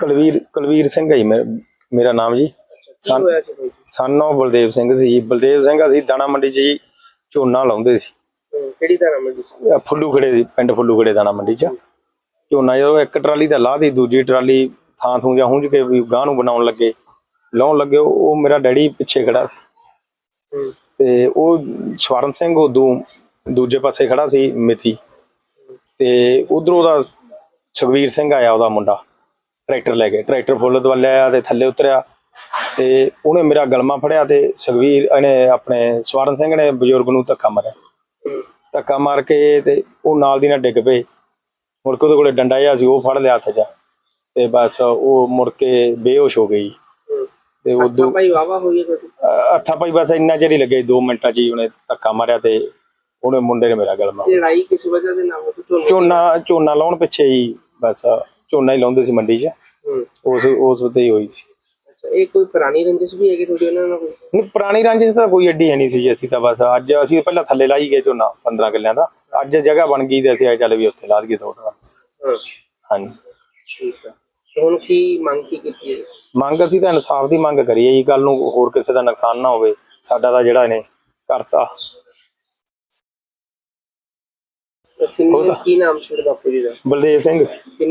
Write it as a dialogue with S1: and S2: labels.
S1: ਕੁਲਵੀਰ ਕੁਲਵੀਰ ਸਿੰਘ ਹੈ ਜੀ ਮੇ- ਮੇਰਾ ਨਾਮ ਜੀ।
S2: ਕੀ
S1: ਸਨ
S2: ਹੋਇਆ ਸੀ ਬਾਈ ਜੀ?
S1: ਸਾਨੋ ਬਲਦੇਵ ਸਿੰਘ ਸੀ। ਜੀ ਬਲਦੇਵ ਸਿੰਘ ਅਸੀਂ ਦਾਣਾ ਮੰਡੀ 'ਚ ਜੀ ਝੋਨਾ ਲਾਉਂਦੇ ਸੀ।
S2: ਕਿਹੜੀ ਤਰ੍ਹਾਂ ਮੰਡੀ ਸੀ
S1: ਅਹ ਫੁੱਲੂ ਖੜੇ ਦੀ ਪਿੰਡ ਫੁੱਲੂ ਖੜੇ ਦਾਣਾ ਮੰਡੀ 'ਚ। ਝੋਨਾ ਜਦੋਂ ਇੱਕ ਟਰਾਲੀ ਤਾਂ ਲਾਹ ਦੀ ਦੂਜੀ ਟਰਾਲੀ ਥਾਂ ਥੂੰ ਜਾਂ ਹੁੰਝ ਕੇ ਵੀ ਗਾਂ ਨੂੰ ਬਣਾਉਣ ਲੱਗੇ। ਲਾਉਣ ਲੱਗੇ ਉਹ ਮੇਰਾ ਡੈਡੀ ਪਿੱਛੇ ਖੜਾ ਸੀ। ਤੇ ਉਹ ਸਵਰਨ ਸਿੰਘ ਉਦੋਂ ਦੂਜੇ ਪਾਸੇ ਖੜਾ ਸੀ ਮਿੱਤੀ ਤੇ ਉਧਰੋਂ ਦਾ ਸੁਖਵੀਰ ਸਿੰਘ ਆਇਆ ਉਹਦਾ ਮੁੰਡਾ। ਟਰੈਕਟਰ ਲੈ ਕੇ ਟਰੈਕਟਰ ਫੁੱਲ ਦਵਾਲੇ ਆਇਆ ਤੇ ਥੱਲੇ ਉਤਰਿਆ ਤੇ ਉਹਨੇ ਮੇਰਾ ਗਲਮਾ ਫੜਿਆ ਤੇ ਸੁਖਵੀਰ ਇਹਨੇ ਆਪਣੇ ਸਵਰਨ ਸਿੰਘ ਨੇ ਬਜ਼ੁਰਗ ਨੂੰ ਧੱਕਾ ਮਾਰਿਆ। ਧੱਕਾ ਮਾਰ ਕੇ ਤੇ ਉਹ ਨਾਲ ਦੀ ਨਾਲ ਡਿੱਗ ਪਏ। ਮੁੜ ਕੇ ਉਹਦੇ ਕੋਲੇ ਡੰਡਾ ਜਿਹਾ ਸੀ ਉਹ ਫੜ ਲਿਆ ਹੱਥ 'ਚ ਤੇ ਬਸ ਉਹ ਮੁੜ ਕੇ ਬੇਹੋਸ਼ ਹੋ ਗਈ। ਤੇ ਉਦੋਂ
S2: ਭਾਈ ਵਾਵਾ ਹੋਈ
S1: ਹੱਥਾਂ ਭਾਈ ਬਸ ਇੰਨਾ ਚਿਰ ਹੀ ਲੱਗੇ 2 ਮਿੰਟਾਂ 'ਚ ਹੀ ਉਹਨੇ ਧੱਕਾ ਮਾਰਿਆ ਤੇ ਉਹਨੇ ਮੁੰਡੇ ਨੇ ਮੇਰਾ ਗਲਮਾ
S2: ਲੜਾਈ ਕਿਸ ਵਜ੍ਹਾ ਦੇ ਨਾਲ
S1: ਝੋਨਾ ਝੋਨਾ ਲਾਉਣ ਪਿੱਛੇ ਹੀ ਬਸ ਝੋਨਾ ਹੀ ਲਾਉਂਦੇ ਸੀ ਮੰਡੀ 'ਚ।
S2: ਹੂੰ,
S1: ਉਸ ਉਸ ਉੱਤੇ ਹੀ ਹੋਈ ਸੀ।
S2: ਅੱਛਾ ਇਹ ਕੋਈ ਪੁਰਾਣੀ ਰੰਜਿਸ਼ ਵੀ ਹੈਗੀ ਤੁਹਾਡੀ ਉਹਨਾਂ ਨਾਲ ਕੋਈ?
S1: ਨਹੀਂ ਪੁਰਾਣੀ ਰੰਜਿਸ਼ ਤਾਂ ਕੋਈ ਐਡੀ ਹੈ ਨਹੀਂ ਸੀ ਜੀ ਅਸੀਂ ਤਾਂ ਬਸ ਅੱਜ ਅਸੀਂ ਪਹਿਲਾਂ ਥੱਲੇ ਲਾਈ ਗਏ ਝੋਨਾ 15 ਕਿੱਲਿਆਂ ਦਾ। ਅੱਜ ਜਗ੍ਹਾ ਬਣ ਗਈ ਤੇ ਅਸੀਂ ਆਏ ਚੱਲ ਵੀ ਉੱਥੇ ਲਾ ਦਈਏ ਥੋੜਾ
S2: ਹਾਂ।
S1: ਹਾਂਜੀ।
S2: ਠੀਕ ਹੈ ਤੇ ਹੁਣ ਕੀ ਮੰਗ ਕੀ ਕੀਤੀ ਹੈ?
S1: ਮੰਗ ਅਸੀਂ ਤਾਂ ਇਨਸਾਫ ਦੀ ਮੰਗ ਕਰੀਏ ਜੀ ਕੱਲ ਨੂੰ ਹੋਰ ਕਿਸੇ ਦਾ ਨੁਕਸਾਨ ਨਾ ਹੋਵੇ ਸਾਡਾ ਤਾਂ ਜਿਹੜਾ ਇਹਨੇ ਕਰਤਾ।
S2: ਤੇ ਕਿੰਨੇ
S1: ਉਹਦਾ-
S2: ਕੀ ਨਾਮ ਸੀ ਉਹਦੇ ਬਾਪੂ ਜੀ ਦਾ?
S1: ਬਲਦੇਵ ਸਿੰਘ।
S2: ਕਿੰਨੀ